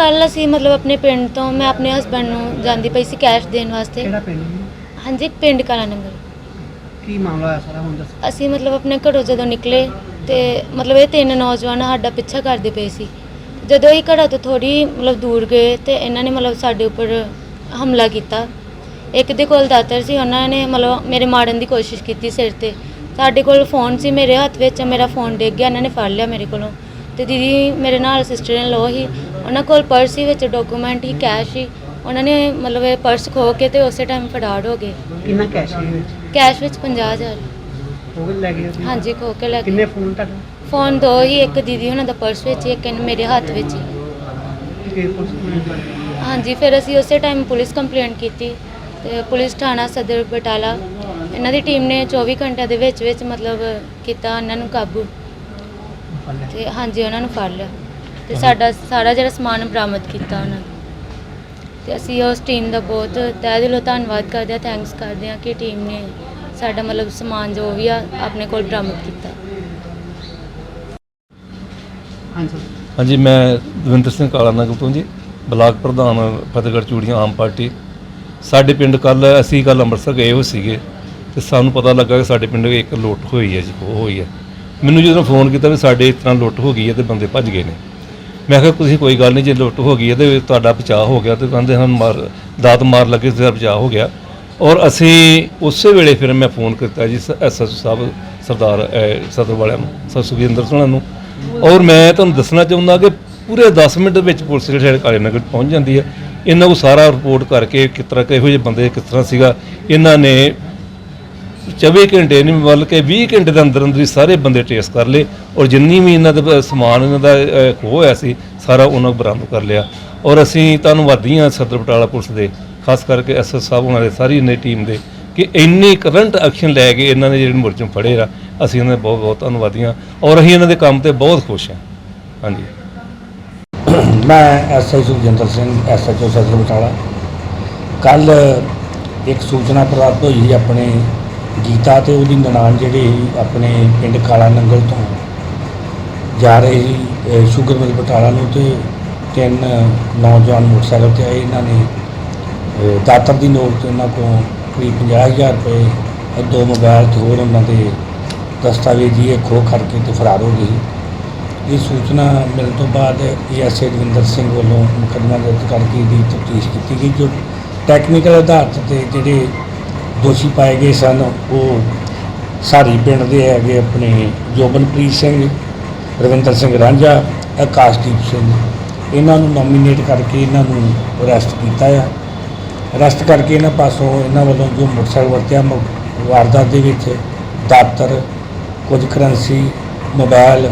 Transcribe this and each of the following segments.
ਕੱਲ ਅਸੀਂ ਮਤਲਬ ਆਪਣੇ ਪਿੰਡ ਤੋਂ ਮੈਂ ਆਪਣੇ ਹਸਬੰਡ ਨੂੰ ਜਾਂਦੀ ਪਈ ਸੀ ਕੈਸ਼ ਦੇਣ ਵਾਸਤੇ। ਕਿਹੜਾ ਪਿੰਡ ਜੀ? ਹਾਂਜੀ ਪਿੰਡ ਕਾਲਾ ਨੰਗਲ। ਕੀ ਮਾਮਲਾ ਹੋਇਆ ਸਾਰਾ ਹੁਣ ਦੱਸੋ। ਅਸੀਂ ਮਤਲਬ ਆਪਣੇ ਘਰੋਂ ਜਦੋਂ ਨਿਕਲੇ ਤੇ ਮਤਲਬ ਇਹ ਤਿੰਨ ਨੌਜਵਾਨ ਸਾਡਾ ਪਿੱਛਾ ਕਰਦੇ ਪਏ ਸੀ। ਜਦੋਂ ਇਹ ਘਰਾਂ ਤੋਂ ਥੋੜੀ ਮਤਲਬ ਦੂਰ ਗਏ ਤੇ ਇਹਨਾਂ ਨੇ ਮਤਲਬ ਸਾਡੇ ਉੱਪਰ ਹਮਲਾ ਕੀਤਾ। ਇੱਕ ਦੇ ਕੋਲ ਦਾਤਰ ਸੀ ਉਹਨਾਂ ਨੇ ਮਤਲਬ ਮੇਰੇ ਮਾਰਨ ਦੀ ਕੋਸ਼ਿਸ਼ ਕੀਤੀ ਸਿਰ ਤੇ। ਸਾਡੇ ਕੋਲ ਫੋਨ ਸੀ ਮੇਰੇ ਹੱਥ ਵਿੱਚ ਮੇਰਾ ਫੋਨ ਡਿੱਗ ਗਿਆ ਇਹਨਾਂ ਨੇ ਫੜ ਲਿਆ ਮੇਰੇ ਕੋਲੋਂ। ਤੇ ਦੀਦੀ ਮੇਰੇ ਨਾਲ ਸਿਸਟਰ ਇਨ ਲੋ ਹੀ ਉਹਨਾਂ ਕੋਲ ਪਰਸ ਸੀ ਵਿੱਚ ਡਾਕੂਮੈਂਟ ਹੀ ਕੈਸ਼ ਸੀ। ਉਹਨਾਂ ਨੇ ਮਤਲਬ ਇਹ ਪਰਸ ਖੋ ਕੇ ਤੇ ਉਸੇ ਟਾਈਮ ਫੜਾੜ ਹੋ ਗਏ। ਕਿੰਨਾ ਕੈਸ਼ ਹੈ ਵਿੱਚ? ਕੈਸ਼ ਵਿੱਚ 50000 ਉਹ ਲੈ ਗਏ? ਹਾਂਜੀ ਖੋ ਕੇ ਲੈ ਕਿੰਨੇ ਗਏ ਫੋਨ ਤੁਹਾਡਾ? ਫੋਨ ਦੋ ਹੀ ਇੱਕ ਦੀਦੀ ਉਹਨਾਂ ਦਾ ਪਰਸ ਵਿੱਚ ਹੀ, ਇੱਕ ਇਹਨੇ ਮੇਰੇ ਹੱਥ ਵਿੱਚ ਹੀ। ਕਿ ਪੁਲਿਸ ਨੂੰ ਹਾਂਜੀ ਫਿਰ ਅਸੀਂ ਉਸੇ ਟਾਈਮ ਪੁਲਿਸ ਕੰਪਲੇਂਟ ਕੀਤੀ। ਤੇ ਪੁਲਿਸ ਥਾਣਾ ਸਦਰ ਬਟਾਲਾ। ਇਹਨਾਂ ਦੀ ਟੀਮ ਨੇ 24 ਘੰਟਿਆਂ ਦੇ ਵਿੱਚ ਵਿੱਚ ਮਤਲਬ ਕੀਤਾ ਉਹਨਾਂ ਨੂੰ ਕਾਬੂ। ਫੜ ਲਿਆ। ਤੇ ਹਾਂਜੀ ਉਹਨਾਂ ਨੂੰ ਫੜ ਲਿਆ। ਤੇ ਸਾਡਾ ਸਾਰਾ ਜਿਹੜਾ ਸਮਾਨ ਬਰਾਮਦ ਕੀਤਾ ਉਹਨਾਂ ਨੇ। ਤੇ ਅਸੀਂ ਉਸ ਟੀਮ ਦਾ ਬਹੁਤ ਤਹਿ ਦਿਲੋਂ ਧੰਨਵਾਦ ਕਰਦੇ ਹਾਂ ਥੈਂਕਸ ਕਰਦੇ ਹਾਂ ਕਿ ਟੀਮ ਨੇ ਸਾਡਾ ਮਤਲਬ ਸਮਾਨ ਜੋ ਵੀ ਆ ਆਪਣੇ ਕੋਲ ਬਰਾਮਦ ਕੀਤਾ। ਹਾਂਜੀ। ਸਰ ਹਾਂਜੀ ਮੈਂ ਦਵਿੰਦਰ ਸਿੰਘ ਕਾਲਾ ਨਗਰ ਤੋਂ ਜੀ ਬਲਾਕ ਪ੍ਰਧਾਨ ਫਤਿਹਗੜ੍ਹ ਚੂੜੀਆਂ ਆਮ ਪਾਰਟੀ। ਸਾਡੇ ਪਿੰਡ ਕੱਲ ਅਸੀਂ ਕੱਲ ਅੰਮ੍ਰਿਤਸਰ ਗਏ ਹੋ ਸੀਗੇ ਤੇ ਸਾਨੂੰ ਪਤਾ ਲੱਗਾ ਕਿ ਸਾਡੇ ਪਿੰਡ ਇੱਕ ਲੁੱਟ ਹੋਈ ਹੈ ਜੀ ਉਹ ਹੋਈ ਹੈ। ਮੈਨੂੰ ਜਦੋਂ ਫੋਨ ਕੀਤਾ ਵੀ ਸਾਡੇ ਇਸ ਤਰ੍ਹਾਂ ਲੁੱਟ ਹੋ ਗਈ ਹੈ ਤੇ ਬੰਦੇ ਭੱਜ ਗਏ ਨੇ। ਮੈਂ ਕਿਹਾ, ਤੁਸੀਂ ਕੋਈ ਗੱਲ ਨਹੀਂ, ਜੇ ਲੁੱਟ ਹੋ ਗਈ ਹੈ ਤੇ ਤੁਹਾਡਾ ਬਚਾਅ ਹੋ ਗਿਆ ਤੇ ਕਹਿੰਦੇ ਹਨ, ਮਾਰ, ਦਾਤ ਮਾਰ ਲੱਗੇ ਤੇ ਬਚਾਅ ਹੋ ਗਿਆ। ਔਰ ਅਸੀਂ ਉਸੇ ਵੇਲੇ ਫਿਰ ਮੈਂ ਫੋਨ ਕੀਤਾ ਜੀ ਐਸਐਸ ਸਾਹਿਬ, ਸਰਦਾਰ ਸਦਰ ਵਾਲਿਆਂ ਨੂੰ, ਸਰ ਸੁਖਿੰਦਰ ਸਿੰਘ ਨੂੰ। ਔਰ ਮੈਂ ਤੁਹਾਨੂੰ ਦੱਸਣਾ ਚਾਹੁੰਦਾ ਕਿ ਪੂਰੇ 10 ਮਿੰਟ ਵਿੱਚ ਪੁਲਿਸ ਜਿਹੜੇ ਕਾਲੇ ਨਗਰ ਪਹੁੰਚ ਜਾਂਦੀ ਹੈ। ਇਹਨਾਂ ਨੂੰ ਸਾਰਾ ਰਿਪੋਰਟ ਕਰਕੇ ਕਿਸ ਤਰ੍ਹਾਂ ਕਿਹੋ ਜਿਹੇ ਬੰਦੇ ਕਿਸ ਤਰ੍ਹਾਂ ਸੀਗਾ, ਇਹਨਾਂ ਨੇ 24 ਘੰਟੇ ਨਹੀਂ ਬਲਕਿ 20 ਘੰਟੇ ਦੇ ਅੰਦਰ ਅੰਦਰ ਹੀ ਸਾਰੇ ਬੰਦੇ ਟ੍ਰੇਸ ਕਰ ਲਏ ਔਰ ਜਿੰਨੀ ਵੀ ਇਹਨਾਂ ਦਾ ਸਮਾਨ ਇਹਨਾਂ ਦਾ ਅਹ, ਹੋਇਆ ਸੀ ਸਾਰਾ ਉਹਨਾਂ ਨੂੰ ਬਰਾਮਦ ਕਰ ਲਿਆ। ਔਰ ਅਸੀਂ ਧੰਨਵਾਦੀ ਹਾਂ ਸਦਰ ਬਟਾਲਾ ਪੁਲਿਸ ਦੇ ਖਾਸ ਕਰਕੇ ਐਸਐਸ ਸਾਹਿਬ ਉਹਨਾਂ ਦੇ ਸਾਰੀ ਇਹਨਾਂ ਟੀਮ ਦੇ ਕਿ ਇੰਨੀ ਕਰੰਟ ਐਕਸ਼ਨ ਲੈ ਕੇ ਇਹਨਾਂ ਨੇ ਜਿਹੜੇ ਮੁਲਜ਼ਮ ਫੜੇ ਆ ਅਸੀਂ ਇਹਨਾਂ ਦੇ ਬਹੁਤ ਬਹੁਤ ਧੰਨਵਾਦੀ ਹਾਂ ਔਰ ਅਸੀਂ ਇਹਨਾਂ ਦੇ ਕੰਮ ਤੇ ਬਹੁਤ ਖੁਸ਼ ਹਾਂ। ਹਾਂਜੀ। ਮੈਂ ਐਸਆਈ ਸੁਖਜਿੰਦਰ ਸਿੰਘ ਐਸਐਚਓ ਸਦਰ ਬਟਾਲਾ। ਕੱਲ ਇੱਕ ਸੂਚਨਾ ਪ੍ਰਾਪਤ ਹੋਈ ਆਪਣੇ ਗੀਤਾ ਤੇ ਉਹਦੀ ਨਨਾਣ ਜਿਹੜੇ ਸੀ ਆਪਣੇ ਪਿੰਡ ਕਾਲਾ ਨੰਗਲ ਤੋਂ ਜਾ ਰਹੇ ਸੀ ਸ਼ੂਗਰ ਮਿਲ ਬਟਾਲਾ ਨੂੰ ਤੇ ਤਿੰਨ ਨੌਜਵਾਨ ਮੋਟਰਸਾਈਕਲ ਤੇ ਆਏ। ਇਹਨਾਂ ਨੇ ਦਾਤਰ ਦੀ ਨੋਕ ਤੇ ਉਹਨਾਂ ਕੋਲ ਕਰੀਬ 50000 ਰੁਪਏ ਦੋ ਮੋਬਾਈਲ ਤੇ ਹੋਰ ਉਹਨਾਂ ਦੇ ਦਸਤਾਵੇਜ਼ੀ ਇਹ ਖੋਹ ਕਰਕੇ ਤੇ ਫਰਾਰ ਹੋ ਗਏ ਸੀ। ਇਹ ਸੂਚਨਾ ਮਿਲਣ ਤੋਂ ਬਾਅਦ ਏਐਸਏ ਦਵਿੰਦਰ ਸਿੰਘ ਵੱਲੋਂ ਮੁਕੱਦਮਾ ਦਰਜ ਕਰਕੇ ਦੀ ਤਫਤੀਸ਼ ਕੀਤੀ ਗਈ, ਜੋ ਟੈਕਨੀਕਲ ਆਧਾਰ ਤੇ ਜਿਹੜੇ ਦੋਸ਼ੀ ਪਾਏ ਗਏ ਸਨ। ਉਹ ਸਾਰੀ ਪਿੰਡ ਦੇ ਹੈਗੇ ਆਪਣੇ ਜੋਬਨਪ੍ਰੀਤ ਸਿੰਘ ਰਵਿੰਦਰ ਸਿੰਘ ਰਾਂਝਾ ਆਕਾਸ਼ਦੀਪ ਸਿੰਘ। ਇਹਨਾਂ ਨੂੰ ਨੋਮੀਨੇਟ ਕਰਕੇ ਇਹਨਾਂ ਨੂੰ ਅਰੈਸਟ ਕੀਤਾ ਆ। ਅਰੈਸਟ ਕਰਕੇ ਇਹਨਾਂ ਪਾਸੋਂ ਇਹਨਾਂ ਵੱਲੋਂ ਜੋ ਮੋਟਰਸਾਈਕਲ ਵਰਤਿਆ ਵਾਰਦਾਤ ਦੇ ਵਿੱਚ ਦਾਤਰ ਕੁਝ ਕਰੰਸੀ ਮੋਬਾਈਲ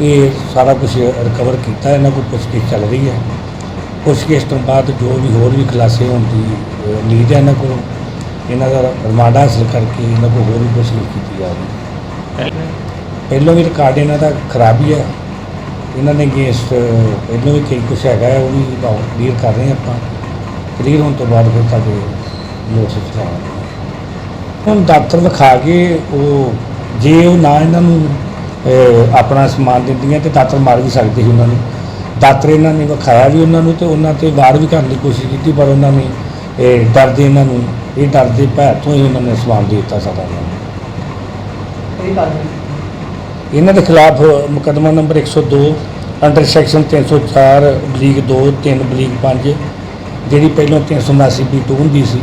ਇਹ ਸਾਰਾ ਕੁਝ ਰਿਕਵਰ ਕੀਤਾ। ਇਹਨਾਂ ਕੋਲ ਪੁੱਛਗਿੱਛ ਚੱਲ ਰਹੀ ਹੈ ਪੁੱਛਗਿੱਛ ਤੋਂ ਬਾਅਦ ਜੋ ਵੀ ਹੋਰ ਵੀ ਖੁਲਾਸੇ ਹੋਣ ਦੀ ਉਮੀਦ ਹੈ ਇਹਨਾਂ ਕੋਲੋਂ। ਇਹਨਾਂ ਦਾ ਰਿਮਾਂਡ ਹਾਸਲ ਕਰਕੇ ਇਹਨਾਂ ਕੋਲ ਹੋਰ ਵੀ ਪੁੱਛਗਿੱਛ ਕੀਤੀ ਜਾ ਜਾਵੇਗੀ ਪਹਿਲੋਂ ਵੀ ਰਿਕਾਰਡ ਇਹਨਾਂ ਦਾ ਖਰਾਬ ਹੀ ਹੈ ਇਹਨਾਂ ਨੇ ਅਗੇਂਸਟ ਪਹਿਲੋਂ ਵੀ ਕਈ ਕੁਛ ਹੈਗਾ ਉਹ ਵੀ ਕਲੀਅਰ ਕਰ ਰਹੇ ਹਾਂ ਆਪਾਂ। ਕਲੀਅਰ ਹੋਣ ਤੋਂ ਬਾਅਦ ਫਿਰ ਤੁਹਾਡੇ ਨੋਟਿਸ ਚਲਾਵਾਂਗੇ ਹੁਣ ਡਾਕਟਰ ਵਿਖਾ ਕੇ ਉਹ, ਜੇ ਉਹ ਨਾ ਇਹਨਾਂ ਨੂੰ ਆਪਣਾ ਸਮਾਨ ਦਿੰਦੀਆਂ ਤੇ ਦਾਤਰ ਮਾਰ ਵੀ ਸਕਦੇ ਸੀ ਉਹਨਾਂ ਨੂੰ। ਦਾਤਰ ਇਹਨਾਂ ਨੇ ਵਿਖਾਇਆ ਵੀ ਉਹਨਾਂ ਨੂੰ ਤੇ ਉਹਨਾਂ ਤੇ ਵਾਰ ਵੀ ਕਰਨ ਦੀ ਕੋਸ਼ਿਸ਼ ਕੀਤੀ, ਪਰ ਉਹਨਾਂ ਨੇ, ਇਹ, ਡਰਦੇ ਇਹਨਾਂ ਨੂੰ। ਇਹ ਡਰਦੇ ਭੈ ਤੋਂ ਹੀ ਉਹਨਾਂ ਨੇ ਸਮਾਨ ਦੇ ਦਿੱਤਾ ਸਾਡਾ ਇਹ ਗੱਲ। ਇਹਨਾਂ ਦੇ ਖਿਲਾਫ ਮੁਕੱਦਮਾ ਨੰਬਰ 102 ਅੰਡਰ ਸੈਕਸ਼ਨ 304 ਬਲੀਕ 2 3 ਬਲੀਕ 5 ਜਿਹੜੀ ਪਹਿਲਾਂ 379 ਬੀ 2 ਹੁੰਦੀ ਸੀ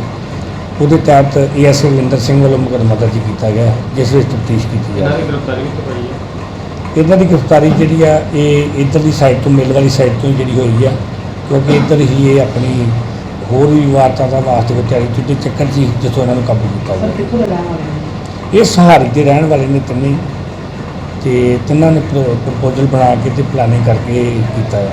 ਉਹਦੇ ਤਹਿਤ ਏਐਸ ਰਵਿੰਦਰ ਸਿੰਘ ਵੱਲੋਂ ਮੁਕੱਦਮਾ ਦਰਜ ਕੀਤਾ ਗਿਆ ਜਿਸ ਵਿੱਚ ਤਫਤੀਸ਼ ਕੀਤੀ ਜਾ ਰਹੀ ਹੈ। ਇਹਨਾਂ ਦੀ ਗ੍ਰਿਫਤਾਰੀ ਜਿਹੜੀ ਆ ਇਹ ਇੱਧਰਲੀ ਸਾਈਡ ਤੋਂ ਮਿਲ ਵਾਲੀ ਸਾਈਡ ਤੋਂ ਹੀ ਜਿਹੜੀ ਹੋਈ ਆ ਕਿਉਂਕਿ ਇੱਧਰ ਹੀ ਇਹ ਆਪਣੀ ਹੋਰ ਵੀ ਵਾਰਤਾਂ ਵਾਸਤੇ ਕੋਈ ਤਿਆਰੀ ਤੁੱਡੇ ਚੱਕਰ ਹੀ ਜਿੱਥੋਂ ਇਹਨਾਂ ਨੂੰ ਕਾਬੂ ਕੀਤਾ ਗਿਆ ਦੇ ਇਹ ਸਹਾਰੀ ਦੇ ਰਹਿਣ ਵਾਲੇ ਨੇ ਤਿੰਨੇ। ਤੇ ਤਿੰਨਾਂ ਨੇ ਪ੍ਰਪੋਜ਼ਲ ਬਣਾ ਕੇ ਤੇ ਪਲਾਨਿੰਗ ਕਰਕੇ ਕੀਤਾ ਹੈ